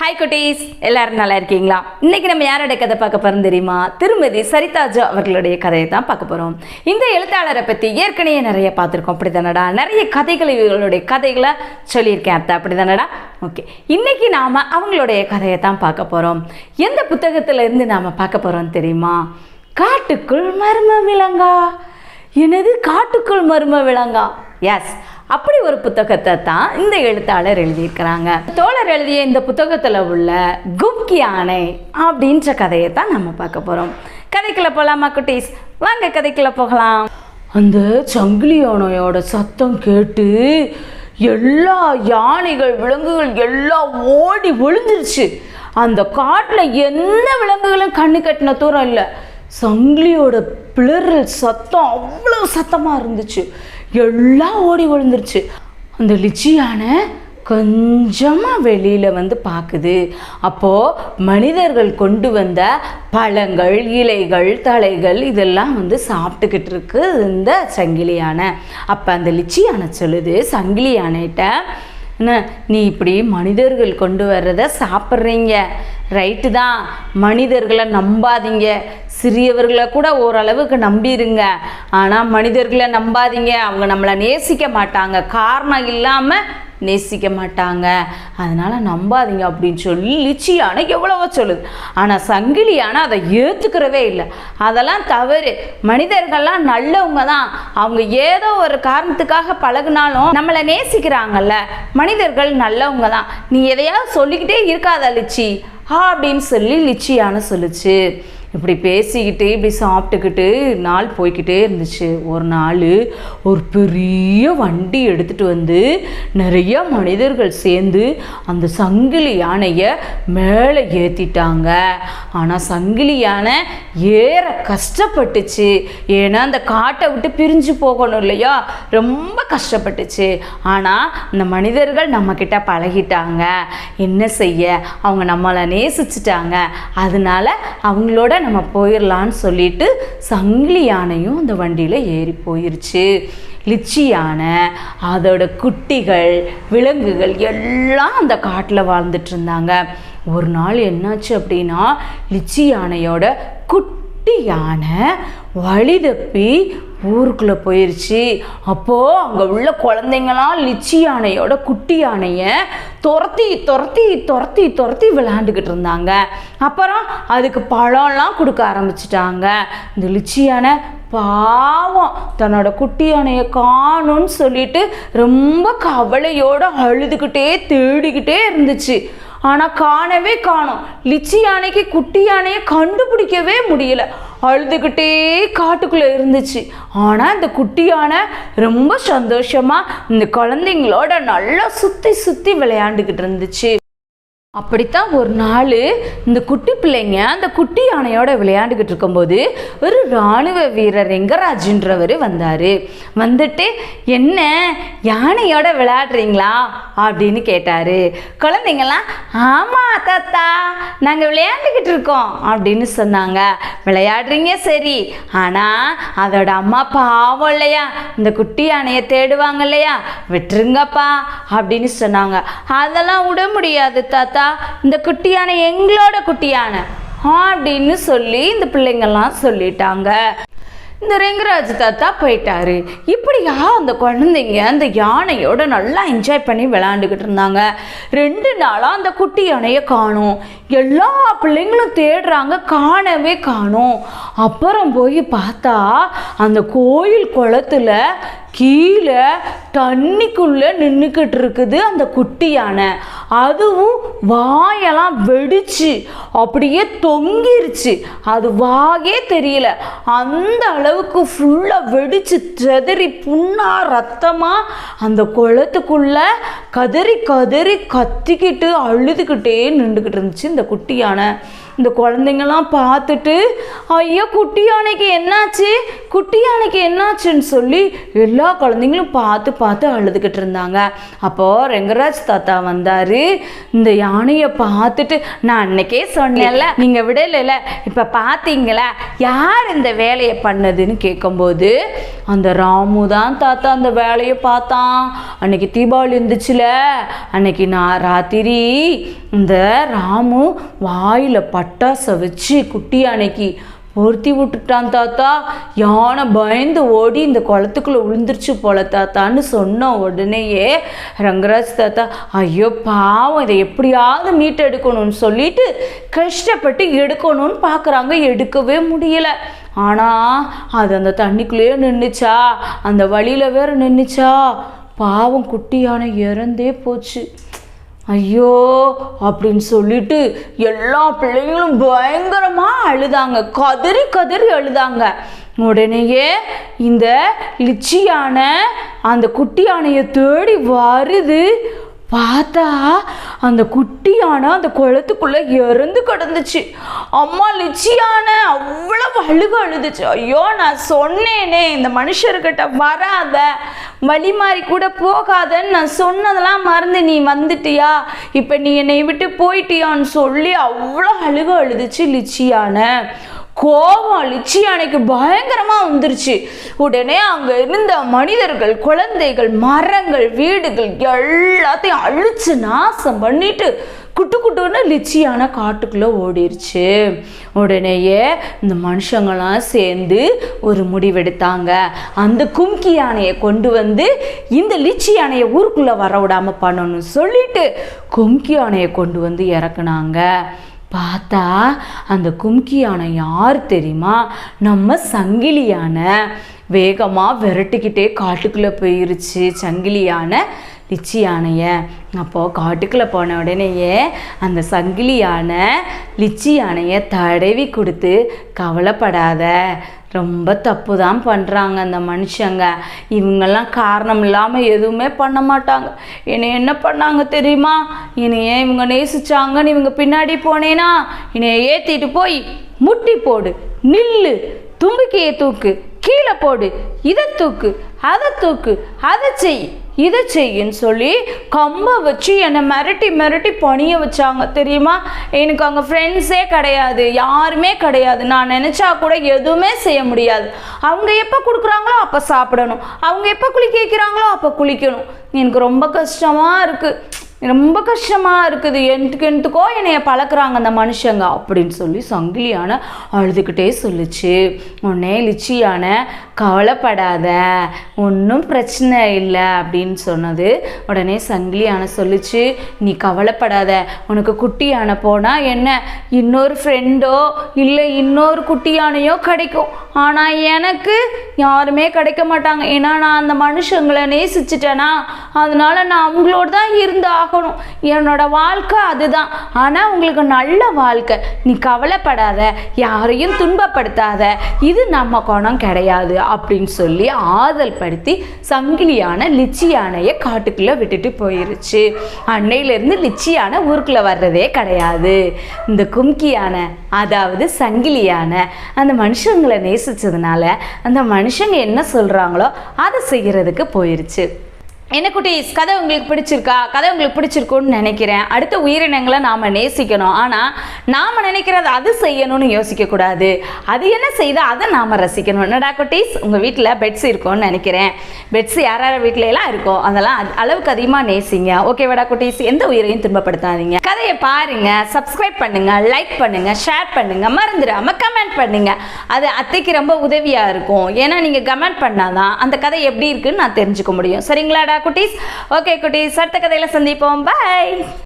Hi குட்டீஸ். எல்லாரும் நல்லா இருக்கீங்களா? இன்னைக்கு நம்ம யாரோட கதை பார்க்க போறோம் தெரியுமா? திருமதி சரிதாஜு அவர்களுடைய கதையை தான் பார்க்க போறோம். இந்த எழுத்தாளரை பத்தி ஏற்கனவே நிறைய பார்த்துருக்கோம். அப்படிதானடா? நிறைய கதைகள் இவர்களுடைய கதைகளை சொல்லியிருக்கேன் அத்தை. அப்படிதானடா? ஓகே இன்னைக்கு நாம அவங்களுடைய கதையை தான் பார்க்க போறோம். எந்த புத்தகத்துல இருந்து நாம பார்க்க போறோம் தெரியுமா? காட்டுக்குள் மர்ம விலங்கா? என்னது? காட்டுக்குள் மர்ம விலங்கா? எஸ் அப்படி ஒரு புத்தகத்தை தான் இந்த எழுத்தாளர் எழுதியிருக்கிறாங்க. தோழர் எழுதிய இந்த புத்தகத்தில் உள்ள குப்கி யானை அப்படின்ற கதையை தான் நம்ம பார்க்க போகிறோம் கதைக்குள்ள போகலாமா குட்டீஸ்? வாங்க கதைக்குள்ள போகலாம். அந்த சங்கிலி யானையோட சத்தம் கேட்டு எல்லா யானைகள் விலங்குகள் எல்லாம் ஓடி விழுந்துருச்சு அந்த காட்டில் எந்த விலங்குகளும் கண்ணு கட்டின தூரம் இல்லை. சங்கிலியோட பிளறல் சத்தம் அவ்வளோ சத்தமாக இருந்துச்சு. எல்லாம் ஓடி விழுந்துருச்சு. அந்த லிச்சியான கொஞ்சமாக வெளியில் வந்து பார்க்குது அப்போது மனிதர்கள் கொண்டு வந்த பழங்கள் இலைகள் தலைகள் இதெல்லாம் வந்து சாப்பிட்டுக்கிட்டு இருக்கு இந்த சங்கிலி யானை அப்போ அந்த லிச்சி யானை சொல்லுது சங்கிலி யானைகிட்ட என்ன நீ இப்படி மனிதர்கள் கொண்டு வர்றத சாப்பிட்றீங்க? ரைட்டு தான். மனிதர்களை நம்பாதீங்க. சிறியவர்களை கூட ஓரளவுக்கு நம்பிடுங்க ஆனால் மனிதர்களை நம்பாதீங்க. அவங்க நம்மளை நேசிக்க மாட்டாங்க. காரணம் இல்லாமல் நேசிக்க மாட்டாங்க. அதனால் நம்பாதீங்க அப்படின்னு சொல்லி லிச்சியான எவ்வளவோ சொல்லுது. ஆனால் சங்கிலியான அதை ஏற்றுக்கிறவே இல்லை. அதெல்லாம் தவறு. மனிதர்கள்லாம் நல்லவங்க தான். அவங்க ஏதோ ஒரு காரணத்துக்காக பழகுனாலும் நம்மளை நேசிக்கிறாங்கல்ல. மனிதர்கள் நல்லவங்க தான். நீ எதையாவது சொல்லிக்கிட்டே இருக்காத லிச்சி. அப்படின்னு சொல்லி லிச்சியான சொல்லுச்சு. இப்படி பேசிக்கிட்டு இப்படி சாப்பிட்டுக்கிட்டு நாள் போய்கிட்டே இருந்துச்சு. ஒரு நாள் ஒரு பெரிய வண்டி எடுத்துகிட்டு வந்து நிறைய மனிதர்கள் சேர்ந்து அந்த சங்கிலி யானையை மேலே ஏற்றிட்டாங்க ஆனால் சங்கிலி யானை ஏற கஷ்டப்பட்டுச்சு. ஏன்னா அந்த காட்டை விட்டு பிரிஞ்சு போகணும் இல்லையா? ரொம்ப கஷ்டப்பட்டுச்சு. ஆனால் இந்த மனிதர்கள் நம்மக்கிட்ட பழகிட்டாங்க. என்ன செய்ய? அவங்க நம்மளை நேசிச்சிட்டாங்க. அதனால அவங்களோட நம்ம போயிடலான்னு சொல்லிட்டு சங்கிலி யானையும் அந்த வண்டியில் ஏறி போயிருச்சு. லிச்சி யானை அதோட குட்டிகள் விலங்குகள் எல்லாம் அந்த காட்டில் வாழ்ந்துட்டு இருந்தாங்க. ஒரு நாள் என்னாச்சு அப்படின்னா லிச்சி யானையோட குட்டி யானை வழி தப்பி ஊருக்குள்ளே போயிருச்சு. அப்போது அங்கே உள்ள குழந்தைங்களாம் லிச்சி யானையோட குட்டி யானையை துரத்தி துரத்தி துரத்தி துரத்தி விளையாண்டுக்கிட்டு இருந்தாங்க. அப்புறம் அதுக்கு பழம்லாம் கொடுக்க ஆரம்பிச்சிட்டாங்க. இந்த லிச்சி யானை பாவம் தன்னோட குட்டி யானையை காணும்னு சொல்லிட்டு ரொம்ப கவலையோடு அழுதுகிட்டே தேடிக்கிட்டே இருந்துச்சு. ஆனால் காணவே காணும். லிச்சி யானைக்கு குட்டி யானையை கண்டுபிடிக்கவே முடியல. அழுதுகிட்டே காட்டுக்குள்ளே இருந்துச்சு. ஆனால் இந்த குட்டியான ரொம்ப சந்தோஷமாக இந்த குழந்தைங்களோட நல்லா சுற்றி சுற்றி விளையாண்டுக்கிட்டு இருந்துச்சு. அப்படித்தான் ஒரு நாள் இந்த குட்டி பிள்ளைங்க அந்த குட்டி யானையோட விளையாண்டுக்கிட்டு இருக்கும்போது ஒரு இராணுவ வீரர் ரெங்கராஜுன்றவர் வந்தார். வந்துட்டு என்ன யானையோட விளையாடுறீங்களா? அப்படின்னு கேட்டார். குழந்தைங்களாம் ஆமாம் தாத்தா நாங்கள் விளையாண்டுக்கிட்டு இருக்கோம் அப்படின்னு சொன்னாங்க. விளையாடுறீங்க சரி ஆனால் அதோட அம்மா பாவம் இல்லையா? இந்த குட்டி யானையை தேடுவாங்க இல்லையா? விட்டுருங்கப்பா அப்படின்னு சொன்னாங்க. அதெல்லாம் விட முடியாது தாத்தா இந்த குட்டி யானை எங்களோட குட்டி யானை அப்படின்னு சொல்லி இந்த பிள்ளைங்கள்லாம் சொல்லிட்டாங்க. இந்த ரெங்கராஜ் தாத்தா போயிட்டாரு. இப்படியா அந்த குழந்தைங்க அந்த யானையோட நல்லா என்ஜாய் பண்ணி விளையாண்டுக்கிட்டு இருந்தாங்க. ரெண்டு நாளாக அந்த குட்டி யானையை காணும். எல்லா பிள்ளைங்களும் தேடுறாங்க காணவே காணும். அப்புறம் போய் பார்த்தா அந்த கோயில் குளத்துல கீழே தண்ணிக்குள்ளே நின்றுக்கிட்டு இருக்குது அந்த குட்டி யானை. அதுவும் வாயெல்லாம் வெடிச்சு அப்படியே தொங்கிருச்சு. அது வாயே தெரியல. அந்த அளவுக்கு ஃபுல்லாக வெடிச்சு செதறி புண்ணா ரத்தமாக அந்த குளத்துக்குள்ளே கதறி கதறி கத்திக்கிட்டு அழுதுகிட்டே நின்றுக்கிட்டு இருந்துச்சு இந்த குட்டி யானை. இந்த குழந்தைங்கலாம் பார்த்துட்டு ஐயோ குட்டி யானைக்கு என்னாச்சு? குட்டி யானைக்கு என்னாச்சுன்னு சொல்லி எல்லா குழந்தைங்களும் பார்த்து பார்த்து அழுதுகிட்டு இருந்தாங்க. அப்போது ரெங்கராஜ் தாத்தா வந்தார். இந்த யானையை பார்த்துட்டு நான் அன்னைக்கே சொன்னேன்ல நீங்கள் விடலைல. இப்போ பார்த்தீங்களா யார் இந்த வேலையை பண்ணதுன்னு கேட்கும்போது அந்த ராமு தான் தாத்தா அந்த வேலையை பார்த்தான். அன்னைக்கு தீபாவளி இருந்துச்சுல. அன்னைக்கு நான் ராத்திரி இந்த ராமு வாயில் பட்டாசை வச்சு குட்டி யானைக்கு பொருத்தி விட்டுட்டான் தாத்தா. யானை பயந்து ஓடி இந்த குளத்துக்குள்ளே விழுந்துருச்சு போல தாத்தான்னு சொன்ன உடனேயே ரங்கராஜ் தாத்தா ஐயோ பாவம் இதை எப்படியாவது மீட்டு எடுக்கணும்னு சொல்லிட்டு கஷ்டப்பட்டு எடுக்கணும்னு பார்க்குறாங்க எடுக்கவே முடியல. ஆனால் அது அந்த தண்ணிக்குள்ளேயே நின்றுச்சா அந்த வழியில் வேற நின்றுச்சா பாவம் குட்டி யானை இறந்தே போச்சு. ஐயோ அப்படின்னு சொல்லிட்டு எல்லா பிள்ளைங்களும் பயங்கரமாக அழுதாங்க. கதறி கதறி அழுதாங்க. உடனேயே இந்த லிச்சி யானை அந்த குட்டி யானையை தேடி வருது. பார்த்தா அந்த குட்டி யானை அந்த குளத்துக்குள்ளே இறந்து கிடந்துச்சு. அம்மா லிச்சி யானை அவ்வளவு அழுக அழுதுச்சு. ஐயோ நான் சொன்னேனே இந்த மனுஷர்கிட்ட வராத வழி மாறி கூட போகாதன்னு நான் சொன்னதெல்லாம் மறந்து நீ வந்துட்டியா? இப்போ நீ என்னை விட்டு போயிட்டியான்னு சொல்லி அவ்வளோ அழுக அழுதுச்சு லிச்சி யானை கோபம் லிச்சி யானைக்கு பயங்கரமாக வந்துருச்சு. உடனே அங்கே இருந்த மனிதர்கள் குழந்தைகள் மரங்கள் வீடுகள் எல்லாத்தையும் அழிச்சு நாசம் பண்ணிட்டு குட்டு குட்டுன்னு லிச்சியான காட்டுக்குள்ளே ஓடிருச்சு. உடனேயே இந்த மனுஷங்களாம் சேர்ந்து ஒரு முடிவெடுத்தாங்க. அந்த கும்கி யானையை கொண்டு வந்து இந்த லிச்சி யானையை ஊருக்குள்ளே வர விடாமல் பண்ணணும்னு சொல்லிட்டு கும்கி யானையை கொண்டு வந்து இறக்குனாங்க. பார்த்தா அந்த கும்கி யானை யார் தெரியுமா? நம்ம சங்கிலி யானை. வேகமாக விரட்டிக்கிட்டே காட்டுக்குள்ளே போயிருச்சு. சங்கிலி யானை லிச்சி யானையை அப்போது காட்டுக்குள்ளே போன உடனேயே அந்த சங்கிலி யானை லிச்சி யானையை தடவி கொடுத்து கவலைப்படாத ரொம்ப தப்பு தான் பண்ணுறாங்க அந்த மனுஷங்க. இவங்கெல்லாம் காரணம் இல்லாமல் எதுவுமே பண்ண மாட்டாங்க. என்னை என்ன பண்ணாங்க தெரியுமா? என்னையே இவங்க நேசிச்சாங்கன்னு இவங்க பின்னாடி போனேனா? என்னையை ஏற்றிட்டு போய் முட்டி போடு நில்லு தும்பிக்கையை தூக்கு கீழே போடு இதை தூக்கு அதை தூக்கு அதை செய். இதை செய்யுன்னு சொல்லி கம்பை வச்சு என்னை மிரட்டி மிரட்டி பணிய வச்சாங்க. தெரியுமா? எனக்கு அங்கே ஃப்ரெண்ட்ஸே கிடையாது. யாருமே கிடையாது. நான் நினச்சா கூட எதுவுமே செய்ய முடியாது. அவங்க எப்போ கொடுக்குறாங்களோ அப்போ சாப்பிடணும். அவங்க எப்போ குளிக்க வைக்கிறாங்களோ அப்போ குளிக்கணும். எனக்கு ரொம்ப கஷ்டமாக இருக்குது ரொம்ப கஷ்டமாக இருக்குது. எனக்கு எனத்துக்கோ என்னைய பழக்கிறாங்க அந்த மனுஷங்க அப்படின்னு சொல்லி சங்கிலியான அழுதுகிட்டே சொல்லுச்சு. உடனே லிச்சியான கவலைப்படாத ஒன்றும் பிரச்சனை இல்லை அப்படின்னு சொன்னது. உடனே சங்கிலியான சொல்லுச்சு நீ கவலைப்படாத உனக்கு குட்டி யானை போனால் என்ன? இன்னொரு ஃப்ரெண்டோ இல்லை இன்னொரு குட்டியானையோ கிடைக்கும். ஆனால் எனக்கு யாருமே கிடைக்க மாட்டாங்க. ஏன்னா நான் அந்த மனுஷங்களை நேசிச்சிட்டேனா? அதனால நான் அவங்களோட தான் இருந்தா பார்க்கணும். என்னோட வாழ்க்கை அதுதான். ஆனால் உங்களுக்கு நல்ல வாழ்க்கை. நீ கவலைப்படாத. யாரையும் துன்பப்படுத்தாத. இது நம்ம குணம் கிடையாது அப்படின்னு சொல்லி ஆதல் படுத்தி சங்கிலியான லிச்சி யானையை காட்டுக்குள்ளே விட்டுட்டு போயிருச்சு. அன்னையிலேருந்து லிச்சி யானை ஊருக்குள்ளே வர்றதே கிடையாது. இந்த கும்கி யானை அதாவது சங்கிலி யானை அந்த மனுஷங்களை நேசிச்சதுனால அந்த மனுஷங்க என்ன சொல்கிறாங்களோ அதை செய்கிறதுக்கு போயிருச்சு. என்ன குட்டீஸ் கதை உங்களுக்கு பிடிச்சிருக்கா? கதை உங்களுக்கு பிடிச்சிருக்குன்னு நினைக்கிறேன். அடுத்த உயிரினங்களை நாம் நேசிக்கணும். ஆனால் நாம் நினைக்கிறது அது செய்யணும்னு யோசிக்கக்கூடாது அது என்ன செய்தால் அதை நாம் ரசிக்கணும். என்னடா குட்டீஸ் உங்கள் வீட்டில் பெட்ஸ் இருக்கும்னு நினைக்கிறேன். பெட்ஸ் யார் யார் வீட்ல இருக்கும் அதெல்லாம் அளவுக்கு அதிகமாக நேசிங்க. ஓகேவாடா குட்டீஸ்? எந்த உயிரையும் துன்பப்படுத்தாதீங்க. கதையை பாருங்க சப்ஸ்கிரைப் பண்ணுங்க லைக் பண்ணுங்க ஷேர் பண்ணுங்க. மறந்துடாம கமெண்ட் பண்ணுங்க. அது அத்தைக்கு ரொம்ப உதவியாக இருக்கும். ஏன்னா நீங்கள் கமெண்ட் பண்ணாதான் அந்த கதை எப்படி இருக்குன்னு நான் தெரிஞ்சுக்க முடியும். சரிங்களாடா? குட்டீஸ். ஓகே குட்டீஸ். அடுத்த கதையில சந்திப்போம். பை